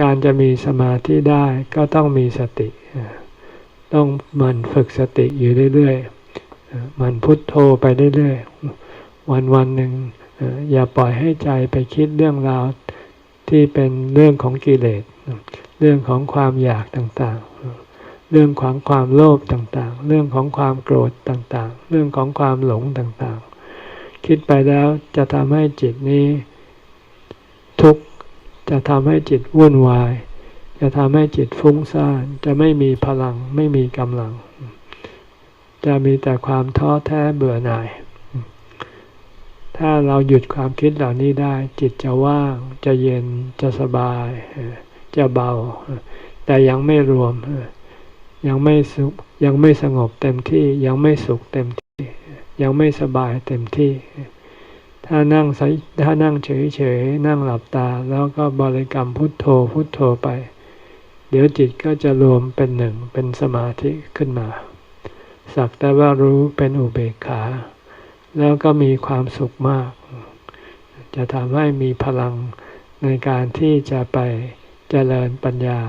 การจะมีสมาธิได้ก็ต้องมีสติ ต้องมันฝึกสติอยู่เรื่อยๆมันพุทโธไปเรื่อยๆวันวันหนึ่งอย่าปล่อยให้ใจไปคิดเรื่องราวที่เป็นเรื่องของกิเลส เรื่องของความอยากต่างๆ เรื่องของความโลภต่างๆ เรื่องของความโกรธต่างๆ เรื่องของความหลงต่างๆ คิดไปแล้วจะทำให้จิตนี้ทุกข์ จะทำให้จิตวุ่นวาย จะทำให้จิตฟุ้งซ่านจะไม่มีพลังไม่มีกำลัง จะมีแต่ความท้อแท้เบื่อหน่าย ถ้าเราหยุดความคิดเหล่านี้ได้ จิตจะว่าง จะเย็นจะสบาย จะเบา แต่ยังไม่รวม ยังไม่สุขยังไม่สงบเต็มที่ ยังไม่สุขเต็มที่ ยังไม่สบายเต็มที่ ถ้านั่งถ้านั่งเฉยๆนั่งหลับตา แล้วก็บริกรรมพุทโธพุทโธไป เดี๋ยวจิตก็จะรวมเป็นหนึ่งเป็นสมาธิขึ้นมา สักแต่ว่ารู้เป็นอุเบกขา แล้วก็มีความสุขมาก จะทำให้มีพลังในการที่จะไปเจริญปัญญา